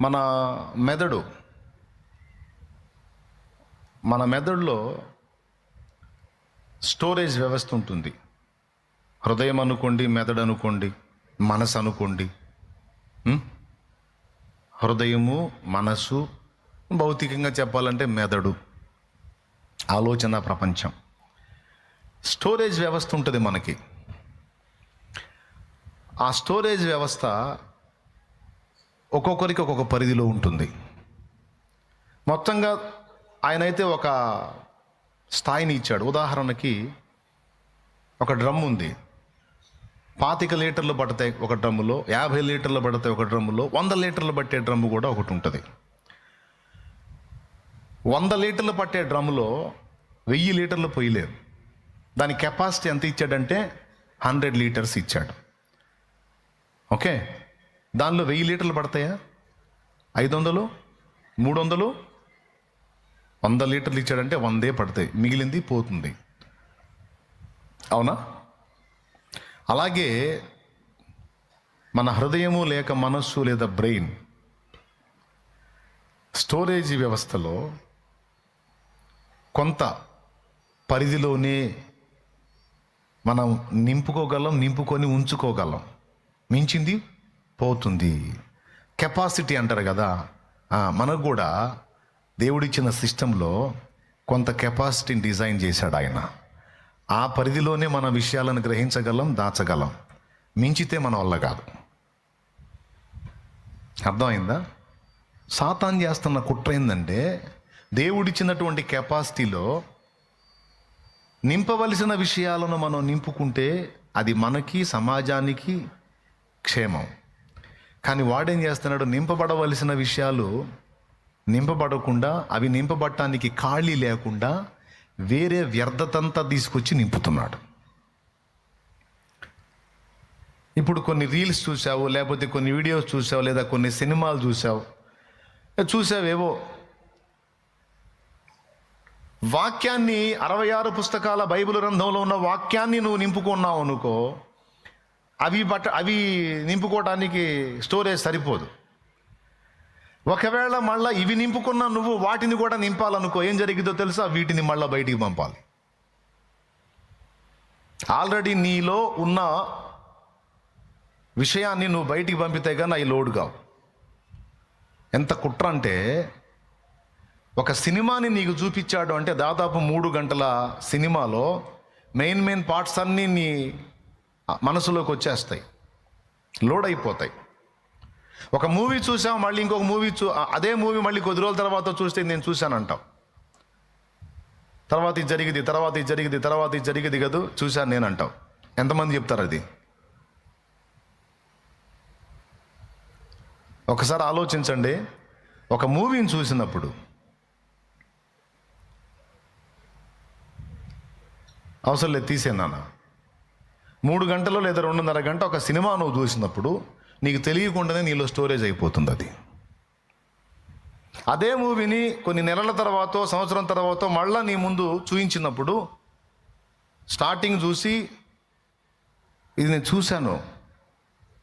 మన మెదడు మన మెదడులో స్టోరేజ్ వ్యవస్థ ఉంటుంది. హృదయం అనుకోండి మెదడు అనుకోండి మనసు అనుకోండి హృదయము మనసు భౌతికంగా చెప్పాలంటే మెదడు ఆలోచన ప్రపంచం. స్టోరేజ్ వ్యవస్థ ఉంటుంది మనకి. ఆ స్టోరేజ్ వ్యవస్థ ఒక్కొక్కరికి ఒక్కొక్క పరిధిలో ఉంటుంది. మొత్తంగా ఆయన అయితే ఒక స్థాయిని ఇచ్చాడు. ఉదాహరణకి ఒక డ్రమ్ ఉంది. పాతిక లీటర్లు పడతాయి ఒక డ్రమ్ములో యాభై లీటర్లు పడతాయి ఒక డ్రమ్ములో వంద లీటర్లు పట్టే డ్రమ్ము కూడా ఒకటి ఉంటుంది. వంద లీటర్లు పట్టే డ్రమ్ములో వెయ్యి లీటర్లు పోయలేరు దాని కెపాసిటీ ఎంత ఇచ్చాడంటే హండ్రెడ్ లీటర్స్ ఇచ్చాడు. ఓకే? దానిలో వెయ్యి లీటర్లు పడతాయా? ఐదు వందలు మూడు వందలు వంద లీటర్లు ఇచ్చాడంటే వందే పడతాయి. మిగిలింది పోతుంది. అవునా? అలాగే మన హృదయము లేక మనస్సు లేదా బ్రెయిన్ స్టోరేజ్ వ్యవస్థలో కొంత పరిధిలోనే మనం నింపుకోగలం నింపుకొని ఉంచుకోగలం. మించింది పోతుంది. కెపాసిటీ అంటారు కదా. మనకు కూడా దేవుడిచ్చిన సిస్టంలో కొంత కెపాసిటీని డిజైన్ చేశాడు ఆయన. ఆ పరిధిలోనే మన విషయాలను గ్రహించగలం దాచగలం. మించితే మన వల్ల కాదు. అర్థమైందా? సాతాన్ చేస్తున్న కుట్ర ఏంటంటే దేవుడిచ్చినటువంటి కెపాసిటీలో నింపవలసిన విషయాలను మనం నింపుకుంటే అది మనకి సమాజానికి క్షేమం. కానీ వాడేం చేస్తున్నాడు? నింపబడవలసిన విషయాలు నింపబడకుండా అవి నింపబడటానికి ఖాళీ లేకుండా వేరే వ్యర్థతంతా తీసుకొచ్చి నింపుతున్నాడు. ఇప్పుడు కొన్ని రీల్స్ చూసావు లేకపోతే కొన్ని వీడియోస్ చూసావు లేదా కొన్ని సినిమాలు చూసావు చూసావేవో వాక్యాన్ని అరవై ఆరు పుస్తకాల బైబిల్ గ్రంథంలో ఉన్న వాక్యాన్ని నువ్వు నింపుకున్నావు అనుకో అవి బట్ట అవి నింపుకోవడానికి స్టోరేజ్ సరిపోదు. ఒకవేళ మళ్ళీ ఇవి నింపుకున్న నువ్వు వాటిని కూడా నింపాలనుకో ఏం జరిగిందో తెలుసా? వీటిని మళ్ళీ బయటికి పంపాలి. ఆల్రెడీ నీలో ఉన్న విషయాన్ని నువ్వు బయటికి పంపితే కానీ అవి లోడ్ కావు. ఎంత కుట్ర అంటే ఒక సినిమాని నీకు చూపించాడు అంటే దాదాపు మూడు గంటల సినిమాలో మెయిన్ మెయిన్ పార్ట్స్ అన్నీ నీ మనసులోకి వచ్చేస్తాయి. లోడ్ అయిపోతాయి ఒక మూవీ చూసాం మళ్ళీ ఇంకొక మూవీ చూ అదే మూవీ మళ్ళీ కొద్ది రోజుల తర్వాత చూస్తే నేను చూశానంటాం తర్వాత ఇది జరిగింది తర్వాత ఇది జరిగింది తర్వాత ఇది జరిగింది కదూ చూశాను నేను అంటావు ఎంతమంది చెప్తారు అది? ఒకసారి ఆలోచించండి. ఒక మూవీని చూసినప్పుడు అవసరం లేదు తీసేనా మూడు గంటలు లేదా రెండున్నర గంట ఒక సినిమా నువ్వు చూసినప్పుడు నీకు తెలియకుండానే నీలో స్టోరేజ్ అయిపోతుంది అది. అదే మూవీని కొన్ని నెలల తర్వాత సంవత్సరం తర్వాత మళ్ళీ నీ ముందు చూయించినప్పుడు స్టార్టింగ్ చూసి ఇది నేను చూశాను.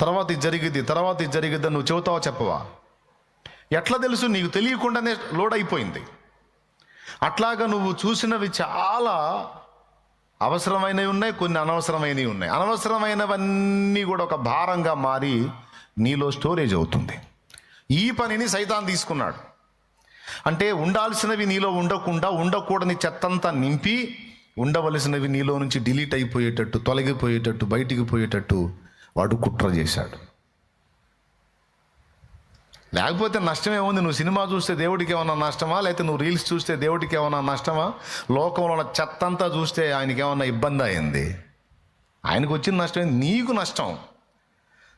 తర్వాత ఇది జరిగింది తర్వాత ఇది జరిగిద్దని నువ్వు చెబుతావా చెప్పవా? ఎట్లా తెలుసు? నీకు తెలియకుండానే లోడ్ అయిపోయింది. అట్లాగా నువ్వు చూసినవి చాలా అవసరమైనవి ఉన్నాయి కొన్ని అనవసరమైనవి ఉన్నాయి. అనవసరమైనవన్నీ కూడా ఒక భారంగా మారి నీలో స్టోరేజ్ అవుతుంది. ఈ పనిని సైతాన్ తీసుకున్నాడు. అంటే ఉండాల్సినవి నీలో ఉండకుండా ఉండకూడని చెత్తంతా నింపి ఉండవలసినవి నీలో నుంచి డిలీట్ అయిపోయేటట్టు తొలగిపోయేటట్టు బయటికి పోయేటట్టు వాడు కుట్ర చేశాడు. లేకపోతే నష్టం ఏముంది నువ్వు సినిమా చూస్తే దేవుడికి ఏమన్నా నష్టమా? లేకపోతే నువ్వు రీల్స్ చూస్తే దేవుడికి ఏమన్నా నష్టమా? లోకంలో ఉన్న చెత్తంతా చూస్తే ఆయనకి ఏమన్నా ఇబ్బంది అయింది? ఆయనకు వచ్చిన నష్టం నీకు నష్టం.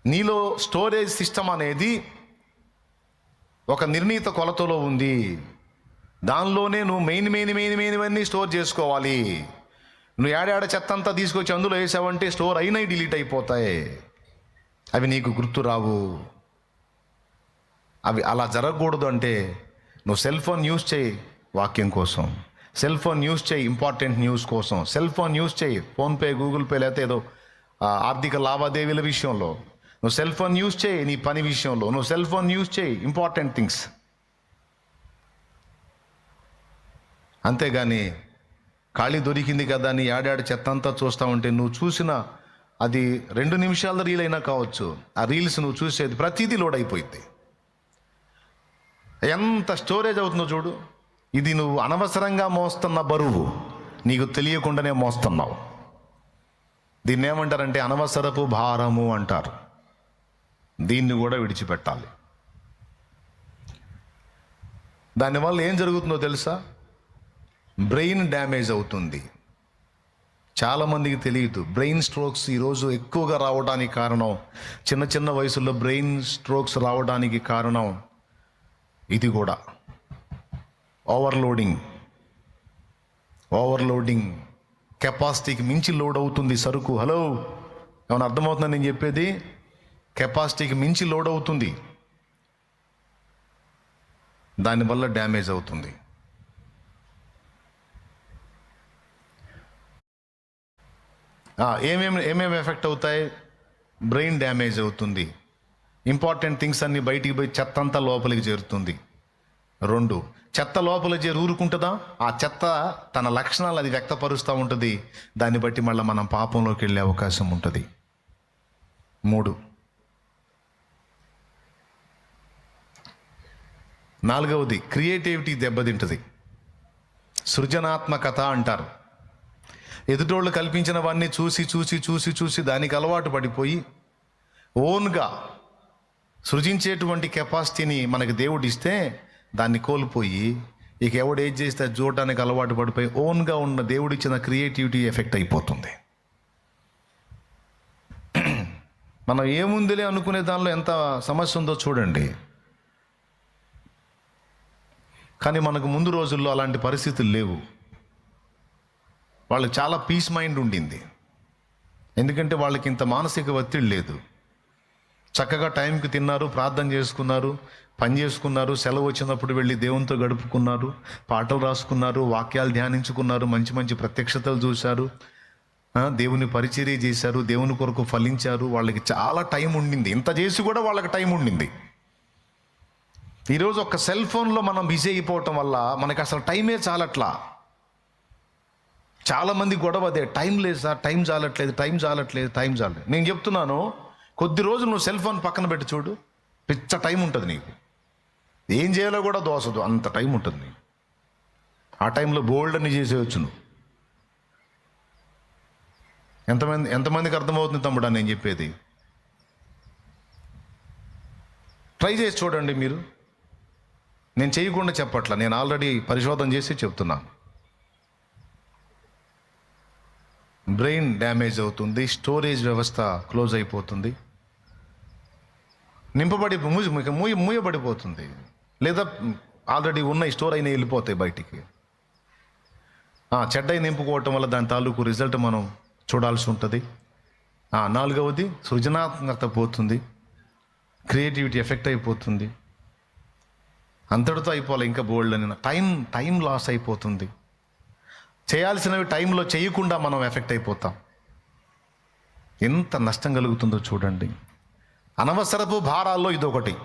నీలో స్టోరేజ్ సిస్టమ్ అనేది ఒక నిర్ణీత కొలతలో ఉంది. దానిలోనే నువ్వు మెయిన్ మెయిన్ మెయిన్ మెయిన్వన్నీ స్టోర్ చేసుకోవాలి. నువ్వు ఏడాడ చెత్త అంతా తీసుకొచ్చి అందులో వేసావంటే స్టోర్ అయినవి డిలీట్ అయిపోతాయి. అవి నీకు గుర్తు రావు. అవి అలా జరగకూడదు అంటే నువ్వు సెల్ ఫోన్ యూస్ చేయి వాక్యం కోసం. సెల్ ఫోన్ యూస్ చేయి ఇంపార్టెంట్ న్యూస్ కోసం. సెల్ ఫోన్ యూస్ చేయి. ఫోన్పే గూగుల్ పే లేకపోతే ఏదో ఆర్థిక లావాదేవీల విషయంలో. నువ్వు సెల్ ఫోన్ యూస్ చేయి నీ పని విషయంలో. నువ్వు సెల్ ఫోన్ యూజ్ చేయి ఇంపార్టెంట్ థింగ్స్. అంతేగాని ఖాళీ దొరికింది కదా అని ఏడాడి చెత్త అంతా చూస్తూ ఉంటే నువ్వు చూసిన అది రెండు నిమిషాల రీల్ అయినా కావచ్చు. ఆ రీల్స్ నువ్వు చూసేది ప్రతిదీ లోడ్ అయిపోయింది ఎంత స్టోరేజ్ అవుతుందో చూడు. ఇది నువ్వు అనవసరంగా మోస్తున్న బరువు. నీకు తెలియకుండానే మోస్తున్నావు. దీన్ని ఏమంటారంటే అనవసరపు భారము అంటారు. దీన్ని కూడా విడిచిపెట్టాలి. దానివల్ల ఏం జరుగుతుందో తెలుసా? బ్రెయిన్ డ్యామేజ్ అవుతుంది. చాలామందికి తెలియదు. బ్రెయిన్ స్ట్రోక్స్ ఈరోజు ఎక్కువగా రావడానికి కారణం చిన్న చిన్న వయసులో బ్రెయిన్ స్ట్రోక్స్ రావడానికి కారణం. ఇది కూడా. ఓవర్లోడింగ్ ఓవర్లోడింగ్ కెపాసిటీకి మించి లోడ్ అవుతుంది సరుకు. హలో ఏమైనా అర్థమవుతుందని నేను చెప్పేది? కెపాసిటీకి మించి లోడ్ అవుతుంది. దానివల్ల డ్యామేజ్ అవుతుంది. ఏమేమి ఏమేమి ఎఫెక్ట్ అవుతాయి? బ్రెయిన్ డ్యామేజ్ అవుతుంది. ఇంపార్టెంట్ థింగ్స్ అన్ని బయటికి పోయి చెత్త అంతా లోపలికి చేరుతుంది. రెండు చెత్త లోపల చేరి ఊరుకుంటుందా? ఆ చెత్త తన లక్షణాలు అది వ్యక్తపరుస్తూ ఉంటుంది. దాన్ని బట్టి మళ్ళీ మనం పాపంలోకి వెళ్ళే అవకాశం ఉంటుంది. మూడు నాలుగవది క్రియేటివిటీ దెబ్బతింటుంది. సృజనాత్మకత అంటారు. ఎదుటోళ్ళు కల్పించినవన్నీ చూసి చూసి చూసి చూసి దానికి అలవాటు పడిపోయి ఓన్గా సృజించేటువంటి కెపాసిటీని మనకి దేవుడు ఇస్తే దాన్ని కోల్పోయి ఇక ఎవడు ఏం చేస్తే చూడటానికి అలవాటు పడిపోయి ఓన్గా ఉన్న దేవుడిచ్చిన క్రియేటివిటీ ఎఫెక్ట్ అయిపోతుంది. మనం ఏముందిలే అనుకునే దానిలో ఎంత సమస్య ఉందో చూడండి. కానీ మనకు ముందు రోజుల్లో అలాంటి పరిస్థితులు లేవు. వాళ్ళకి చాలా పీస్ మైండ్ ఉండింది. ఎందుకంటే వాళ్ళకి ఇంత మానసిక ఒత్తిడి లేదు. చక్కగా టైంకి తిన్నారు ప్రార్థన చేసుకున్నారు పని చేసుకున్నారు సెలవు వచ్చినప్పుడు వెళ్ళి దేవునితో గడుపుకున్నారు పాటలు రాసుకున్నారు వాక్యాలు ధ్యానించుకున్నారు మంచి మంచి ప్రత్యక్షతలు చూశారు దేవుని పరిచర్య చేశారు దేవుని కొరకు ఫలించారు వాళ్ళకి చాలా టైం ఉండింది. ఇంత చేసి కూడా వాళ్ళకి టైం ఉండింది. ఈరోజు ఒక సెల్ ఫోన్లో మనం బిజీ అయిపోవటం వల్ల మనకి అసలు టైమే చాలట్లా. చాలామంది గొడవ అదే టైం లేదు సార్ టైం చాలట్లేదు టైం చాలట్లేదు టైం చాలట్లేదు. నేను చెప్తున్నాను కొద్ది రోజులు నువ్వు సెల్ ఫోన్ పక్కన పెట్టి చూడు. పిచ్చ టైం ఉంటుంది నీకు. ఏం చేయాలో కూడా దోసదు అంత టైం ఉంటుంది నీకు. ఆ టైంలో బోల్డ్ అని చేసేయచ్చు నువ్వు. ఎంతమంది ఎంతమందికి అర్థమవుతుంది తమ్ముడా నేను చెప్పేది? ట్రై చేసి చూడండి మీరు. నేను చేయకుండా చెప్పట్లా. నేను ఆల్రెడీ పరిశోధన చేసి చెప్తున్నాను. బ్రెయిన్ డ్యామేజ్ అవుతుంది స్టోరేజ్ వ్యవస్థ క్లోజ్ అయిపోతుంది. నింపబడి మూసి మూయ మూయబడిపోతుంది. లేదా ఆల్రెడీ ఉన్న స్టోర్ అయినా వెళ్ళిపోతాయి బయటికి. చెడ్డ నింపుకోవటం వల్ల దాని తాలూకు రిజల్ట్ మనం చూడాల్సి ఉంటుంది. నాలుగవది సృజనాత్మకత పోతుంది. క్రియేటివిటీ ఎఫెక్ట్ అయిపోతుంది. అంతటితో అయిపోవాలి ఇంకా బోల్డ్ అని. టైం టైం లాస్ అయిపోతుంది. చేయాల్సినవి టైంలో చేయకుండా మనం ఎఫెక్ట్ అయిపోతాం. ఎంత నష్టం కలుగుతుందో చూడండి. అనవసరపు భారాల్లో ఇదొకటి.